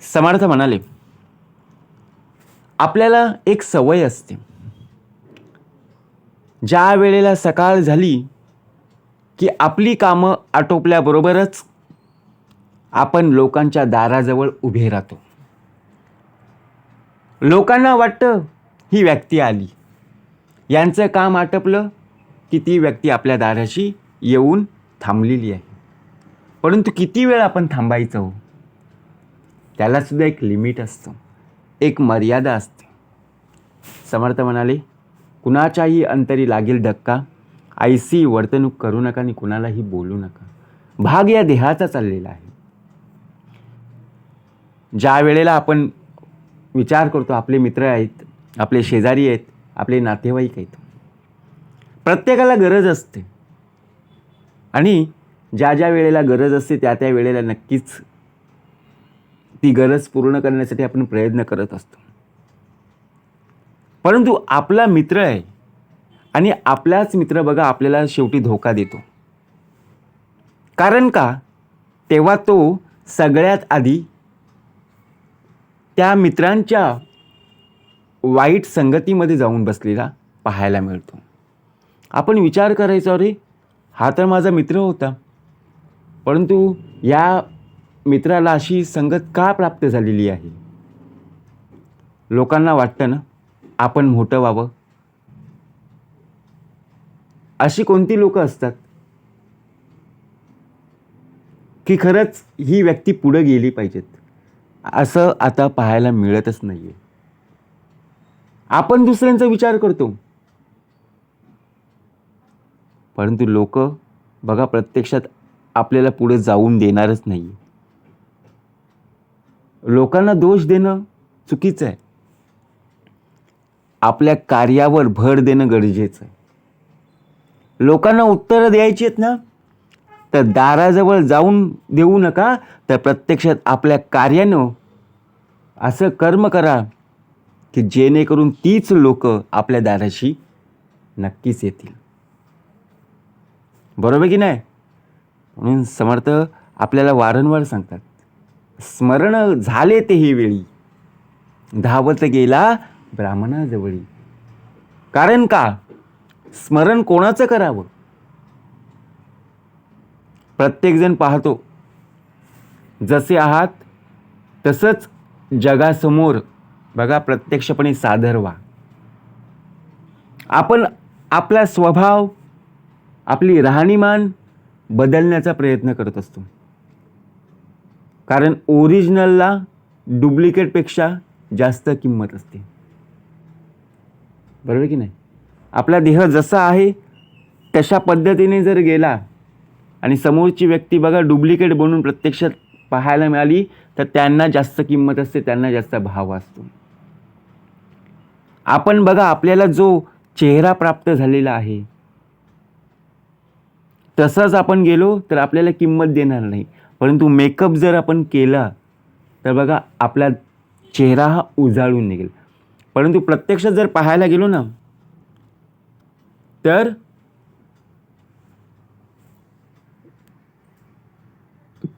समर्थ म्हणाले आपल्याला एक सवय असते. ज्या वेळेला सकाळ झाली की आपली कामं आटोपल्याबरोबरच आपण लोकांच्या दाराजवळ उभे राहतो. लोकांना वाटतं ही व्यक्ती आली. यांचं काम आटपलं की ती व्यक्ती आपल्या दाराशी येऊन थांबलेली आहे. परंतु किती वेळ आपण थांबायचं हो? त्यालासुद्धा एक लिमिट असतं. एक मर्यादा असते. समर्थ म्हणाले कुणाच्याही अंतरी लागेल धक्का आयसी वर्तणूक करू नका आणि कुणालाही बोलू नका. भाग या देहाचा चाललेला आहे. ज्या वेळेला आपण विचार करतो आपले मित्र आहेत आपले शेजारी आहेत आपले नातेवाईक आहेत. प्रत्येकाला गरज असते. आणि ज्या ज्या वेळेला गरज असते त्या त्या वेळेला नक्कीच ती गरज पूर्ण करण्यासाठी आपण प्रयत्न करत असतो. परंतु आपला मित्र आहे आणि आपलाच मित्र बघा आपल्याला शेवटी धोका देतो. कारण का? तेव्हा तो सगळ्यात आधी त्या मित्रांच्या वाईट संगतीमध्ये जाऊन बसलेला पाहायला मिळतो. आपण विचार करायचा अरे हा तर माझा मित्र होता. परंतु या मित्राला अशी संगत का प्राप्त झालेली आहे? लोकांना वाटतं ना आपण मोठं व्हावं? अशी कोणती लोक असतात? की खरंच ही व्यक्ती पुढं गेली पाहिजेत. असं आता पाहायला मिळतच नाही आहे आपण दुसऱ्यांचा विचार करतो. परंतु लोक बघा प्रत्यक्षात आपल्याला पुढे जाऊन देणारच नाही लोकांना दोष देणं चुकीचं आहे. आपल्या कार्यावर भर देणं गरजेचं आहे. लोकांना उत्तरं द्यायची आहेत ना तर दाराजवळ जाऊन देऊ नका तर प्रत्यक्षात आपल्या कार्यानं असं कर्म करा की जेणेकरून तीच लोक आपल्या दाराशी नक्कीच येतील. बरोबर की नाही? म्हणून समर्थ आपल्याला वारंवार सांगतात. स्मरण झाले ते ही वेळी. धावत गेला ब्राह्मणाजवळी. कारण का? स्मरण कोणाचं करावं? प्रत्येकजण पाहतो. जसे आहात तसंच जगासमोर बघा प्रत्यक्षपणे सादर व्हा. आपण आपला स्वभाव आपली राहणीमान बदलण्याचा प्रयत्न करत असतो. कारण ओरिजिनलला डुप्लिकेटपेक्षा जास्त किंमत असते. बरोबर की नाही? आपला देह जसा आहे तशा पद्धतीने जर गेला आणि समोरची व्यक्ती बघा डुप्लिकेट बनून प्रत्यक्षात पाहायला मिळाली तर त्यांना जास्त किंमत असते त्यांना जास्त भाव असतो. आपण बघा आपल्याला जो चेहरा प्राप्त झालेला आहे तसंच आपण गेलो तर आपल्याला किंमत देणार नाही. परंतु मेकअप जर आपण केला तर बघा आपला चेहरा हा उजाळून निघेल. परंतु प्रत्यक्षात जर पाहायला गेलो ना तर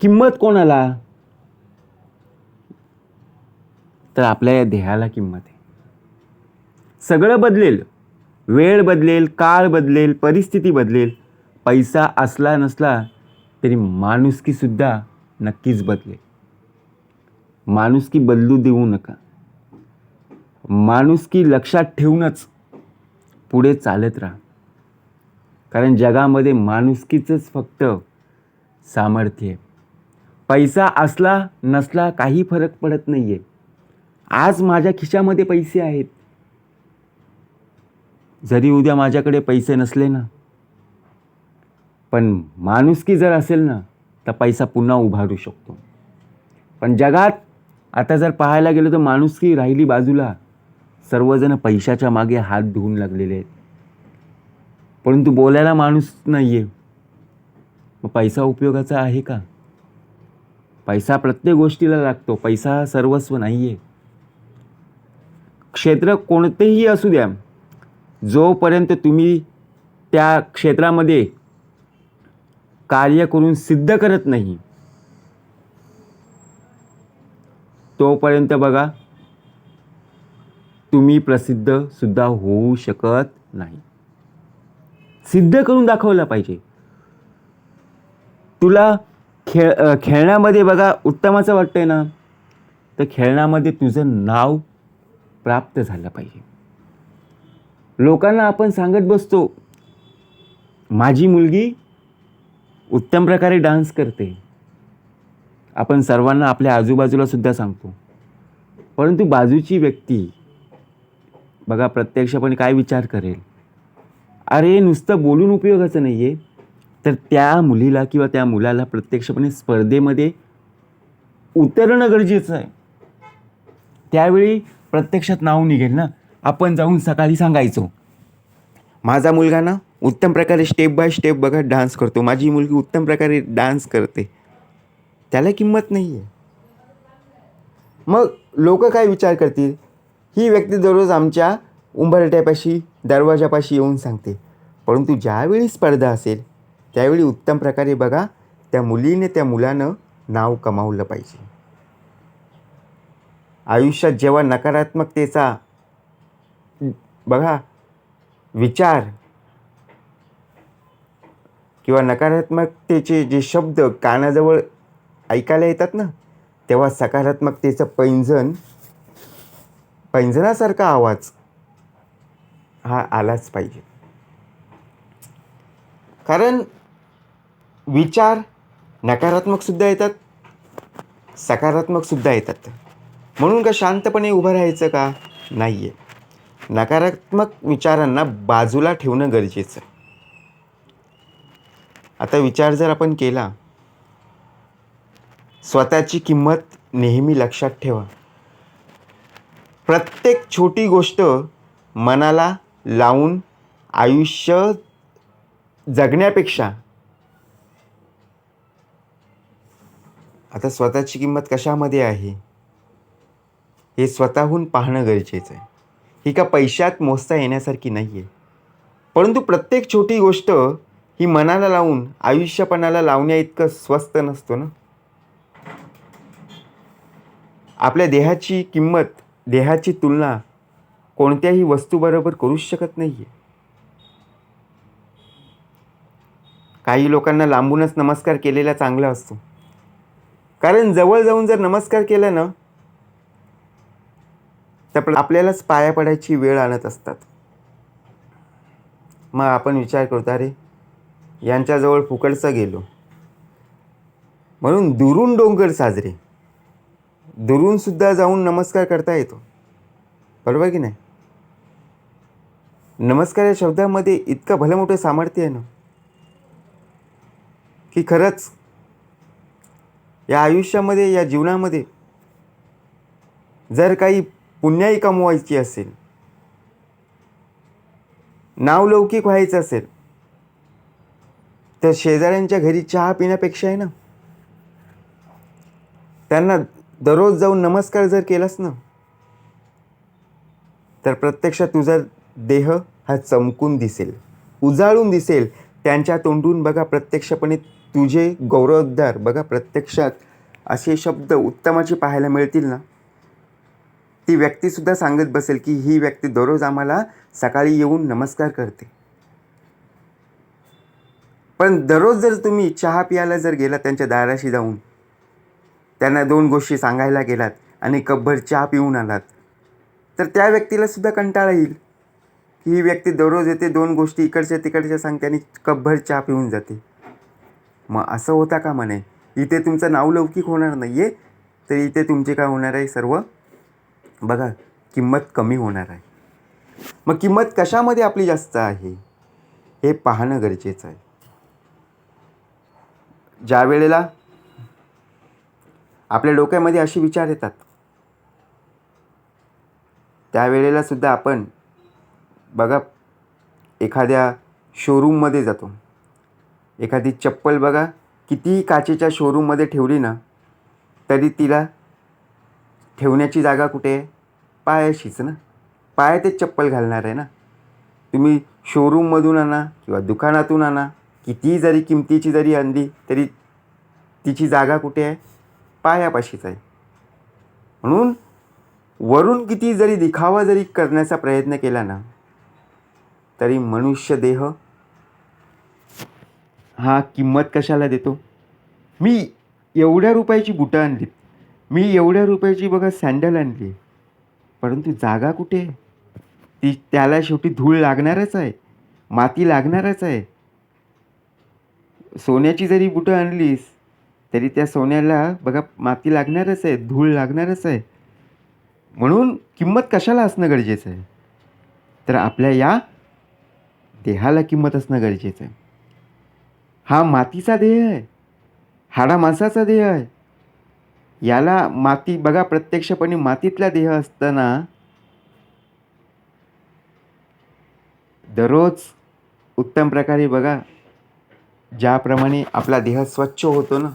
किंमत कोणाला? तर आपल्या या देहाला किंमत आहे. सगळं बदलेल. वेळ बदलेल काळ बदलेल परिस्थिती बदलेल. पैसा असला नसला तरी माणुसकीसुद्धा नक्कीच बदले माणुसकी बदलू देऊ नका. माणुसकी लक्षात ठेवूनच पुढे चालत राहा. कारण जगामध्ये माणुसकीचंच फक्त सामर्थ्य आहे. पैसा असला नसला काही फरक पडत नाही आहे आज माझ्या खिशामध्ये पैसे आहेत. जरी उद्या माझ्याकडे पैसे नसले ना पण माणुसकी जर असेल ना तर पैसा पुन्हा उभारू शकतो. पण जगात आता जर पाहायला गेलं तर माणुसकी राहिली बाजूला सर्वजण पैशाच्या मागे हात धुवून लागलेले आहेत. परंतु बोलायला माणूस नाही आहे मग पैसा उपयोगाचा आहे का? पैसा प्रत्येक गोष्टीला लागतो पैसा हा सर्वस्व नाही आहे क्षेत्र कोणतेही असू द्या जोपर्यंत तुम्ही त्या क्षेत्रामध्ये कार्य करून सिद्ध करत नाही. तोपर्यंत बघा तुम्ही प्रसिद्ध सुद्धा होऊ शकत नाही. सिद्ध करून दाखवला पाहिजे. तुला खेळ खेळण्यामध्ये बघा उत्तमाचं वाटतंय ना? तर खेळण्यामध्ये तुझं नाव प्राप्त झालं पाहिजे. लोकांना आपण सांगत बसतो माझी मुलगी उत्तम प्रकारे डान्स करते. आपण सर्वांना आपल्या आजूबाजूला सुद्धा सांगतो. परंतु बाजूची व्यक्ती बघा प्रत्यक्षपणे काय विचार करेल? अरे नुसतं बोलून उपयोगाचं नाही आहे तर त्या मुलीला किंवा त्या मुलाला प्रत्यक्षपणे स्पर्धेमध्ये उतरणं गरजेचं आहे. त्यावेळी प्रत्यक्षात नाव निघेल ना? आपण जाऊन सकाळी सांगायचो. माझा मुलगा ना उत्तम प्रकारे स्टेप बाय स्टेप बघा डान्स करतो. माझी मुलगी उत्तम प्रकारे डान्स करते. त्याला किंमत नाही आहे मग लोक काय विचार करतील? ही व्यक्ती दररोज आमच्या उंबरट्यापाशी दरवाजापाशी येऊन सांगते. परंतु ज्यावेळी स्पर्धा असेल त्यावेळी उत्तम प्रकारे बघा त्या मुलीने त्या मुलानं नाव कमावलं पाहिजे. आयुष्यात जेव्हा नकारात्मकतेचा बघा विचार किंवा नकारात्मकतेचे जे शब्द कानाजवळ ऐकायला येतात ना तेव्हा सकारात्मकतेचं पैंजण पैंजणासारखा आवाज हा आलाच पाहिजे. कारण विचार नकारात्मकसुद्धा येतात सकारात्मकसुद्धा येतात. म्हणून का शांतपणे उभं राहायचं का? नाही आहे नकारात्मक विचारांना बाजूला ठेवणं गरजेचं. आहे आता विचार जर आपण केला स्वतःची किंमत नेहमी लक्षात ठेवा. प्रत्येक छोटी गोष्ट मनाला लावून आयुष्य जगण्यापेक्षा आता स्वतःची किंमत कशामध्ये आहे? हे स्वतःहून पाहणं गरजेचं आहे. ही का पैशात मोजता येण्यासारखी नाही आहे परंतु प्रत्येक छोटी गोष्ट ही मनाला लावून आयुष्यपणाला लावण्या इतकं स्वस्त नसतो ना? आपल्या देहाची किंमत देहाची तुलना कोणत्याही वस्तूबरोबर करूच शकत नाही आहे काही लोकांना लांबूनच नमस्कार केलेला चांगला असतो. कारण जवळ जाऊन जर नमस्कार केला ना तर आपल्यालाच पाया पडायची वेळ आणत असतात. मग आपण विचार करतो अरे यांच्याजवळ फुकटचं गेलो. म्हणून दुरून डोंगर साजरे. दुरूनसुद्धा जाऊन नमस्कार करता येतो. बरोबर की नाही? नमस्कार या शब्दामध्ये इतकं भलं मोठं सामर्थ्य आहे ना? की खरंच या आयुष्यामध्ये या जीवनामध्ये जर काही पुण्याई कमवायची असेल नावलौकिक व्हायचं असेल तर शेजाऱ्यांच्या घरी चहा पिण्यापेक्षा आहे ना? त्यांना दररोज जाऊन नमस्कार जर केलास ना तर प्रत्यक्षात तुझा देह हा चमकून दिसेल उजाळून दिसेल. त्यांच्या तोंडून बघा प्रत्यक्षपणे तुझे गौरवोद्धार बघा प्रत्यक्षात असे शब्द उत्तमाचे पाहायला मिळतील ना? ती व्यक्तीसुद्धा सांगत बसेल की ही व्यक्ती दररोज आम्हाला सकाळी येऊन नमस्कार करते. पण दररोज जर तुम्ही चहा प्यायला जर गेलात त्यांच्या दाराशी जाऊन त्यांना दोन गोष्टी सांगायला गेलात आणि कपभर चहा पिऊन आलात तर त्या व्यक्तीला सुद्धा कंटाळा येईल. की ही व्यक्ती दररोज येते दोन गोष्टी इकडच्या तिकडच्या सांगते आणि कपभर चहा पिऊन जाते. मग असं होता का म्हणे? इथे तुमचं नावलौकिक होणार नाही आहे तर इथे तुमचे काय होणार आहे सर्व? बघा किंमत कमी होणार आहे. मग किंमत कशामध्ये आपली जास्त आहे? हे पाहणं गरजेचं आहे. ज्या वेळेला आपल्या डोक्यामध्ये असे विचार येतात त्यावेळेला सुद्धा आपण बघा एखाद्या शोरूममध्ये जातो. एखादी चप्पल बघा कितीही काचेच्या शोरूममध्ये ठेवली ना तरी तिला ठेवण्याची जागा कुठे आहे? पायाशीच ना. पायातच चप्पल घालणार आहे ना. तुम्ही शोरूममधून आणा किंवा दुकानातून आणा किती जरी किमतीची जरी आणली तरी तिची जागा कुठे आहे? पायापाशीच आहे. म्हणून वरून किती जरी दिखावा जरी करण्याचा प्रयत्न केला ना तरी मनुष्य देह हा किंमत कशाला देतो? मी एवढ्या रुपयाची बुटं आणली मी एवढ्या रुपयाची बघा सँडल आणली परंतु जागा कुठे आहे? ती त्याला शेवटी धूळ लागणारच आहे माती लागणारच आहे. सोन्याची जरी बुटं आणलीस तरी त्या सोन्याला बघा माती लागणारच आहे धूळ लागणारच आहे. म्हणून किंमत कशाला असणं गरजेचं आहे? तर आपल्या या देहाला किंमत असणं गरजेचं आहे. हा मातीचा देह आहे. हाडा माणसाचा देह आहे. याला माती बघा प्रत्यक्षपणे मातीतला देह असताना दररोज उत्तम प्रकारे बघा ज्याप्रमाणे आपला देह स्वच्छ होतो ना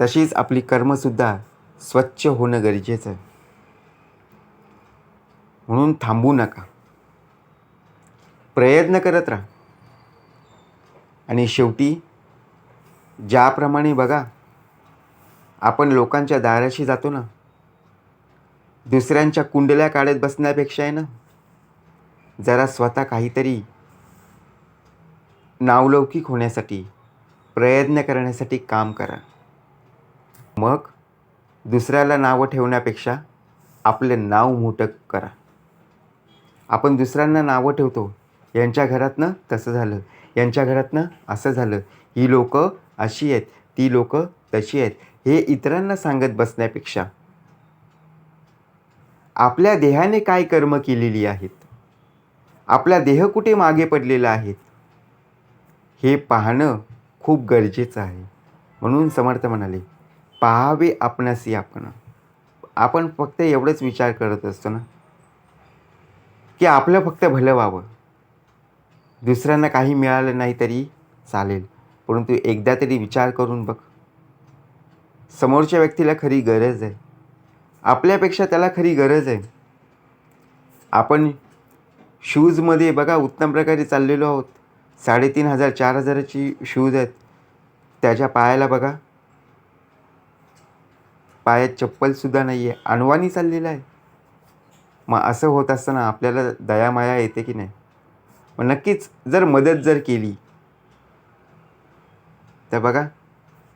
तशीच आपली कर्मसुद्धा स्वच्छ होणं गरजेचं आहे. म्हणून थांबू नका. प्रयत्न करत राहा. आणि शेवटी ज्याप्रमाणे बघा आपण लोकांच्या दाराशी जातो ना दुसऱ्यांच्या कुंडल्या काढत बसण्यापेक्षा आहे ना जरा स्वतः काहीतरी नावलौकिक होण्यासाठी प्रयत्न करण्यासाठी काम करा. मग दुसऱ्याला नावं ठेवण्यापेक्षा आपलं नाव मोठं करा. आपण दुसऱ्यांना नावं ठेवतो. यांच्या घरातनं तसं झालं. यांच्या घरातनं असं झालं. ही लोकं अशी आहेत. ती लोकं तशी आहेत. हे इतरांना सांगत बसण्यापेक्षा आपल्या देहाने काय कर्म केलेली आहेत? आपला देह कुठे मागे पडलेला आहे? हे पाहणं खूप गरजेचं आहे. म्हणून समर्थ म्हणाले पाहावे आपणासी आपण. आपण फक्त एवढंच विचार करत असतो ना? की आपलं फक्त भलं व्हावं. दुसऱ्यांना काही मिळालं नाही तरी चालेल परंतु एकदा तरी विचार करून बघ. समोरच्या व्यक्तीला खरी गरज आहे. आपल्यापेक्षा त्याला खरी गरज आहे. आपण शूजमध्ये बघा उत्तम प्रकारे चाललेलो आहोत. साडेतीन हजार चार हजाराची शूज आहेत. त्याच्या पायाला बघा. पायात चप्पलसुद्धा नाही आहे अनवानी चाललेला आहे. मग असं होत असताना आपल्याला दयामाया येते की नाही? मग नक्कीच जर मदत जर केली तर बघा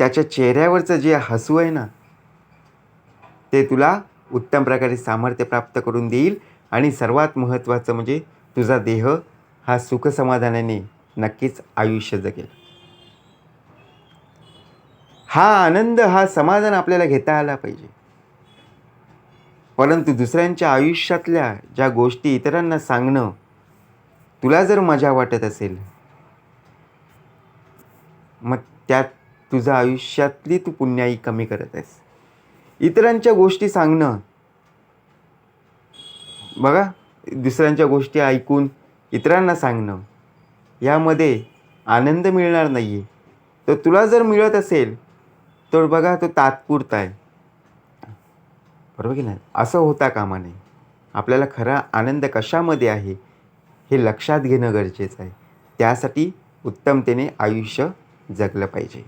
त्याच्या चेहऱ्यावरचं जे हसू आहे ना ते तुला उत्तम प्रकारे सामर्थ्य प्राप्त करून देईल. आणि सर्वात महत्त्वाचं म्हणजे तुझा देह हा सुखसमाधानाने नक्कीच आयुष्य जगेल. हा आनंद हा समाधान आपल्याला घेता आला पाहिजे. परंतु दुसऱ्यांच्या आयुष्यातल्या ज्या गोष्टी इतरांना सांगणं तुला जर मजा वाटत असेल मग त्यात तुझं आयुष्यातली तू पुण्याई कमी करत आहेस. इतरांच्या गोष्टी सांगणं बघा दुसऱ्यांच्या गोष्टी ऐकून इतरांना सांगणं यामध्ये आनंद मिळणार नाही आहे तर तुला जर मिळत असेल तर बघा तो तात्पुरता आहे. बरोबर की नाही? असं होता कामा नये. आपल्याला खरा आनंद कशामध्ये आहे हे लक्षात घेणं गरजेचं आहे. त्यासाठी उत्तमतेने आयुष्य जगलं पाहिजे.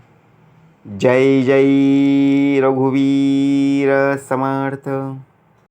जय जय रघुवीर समर्थ.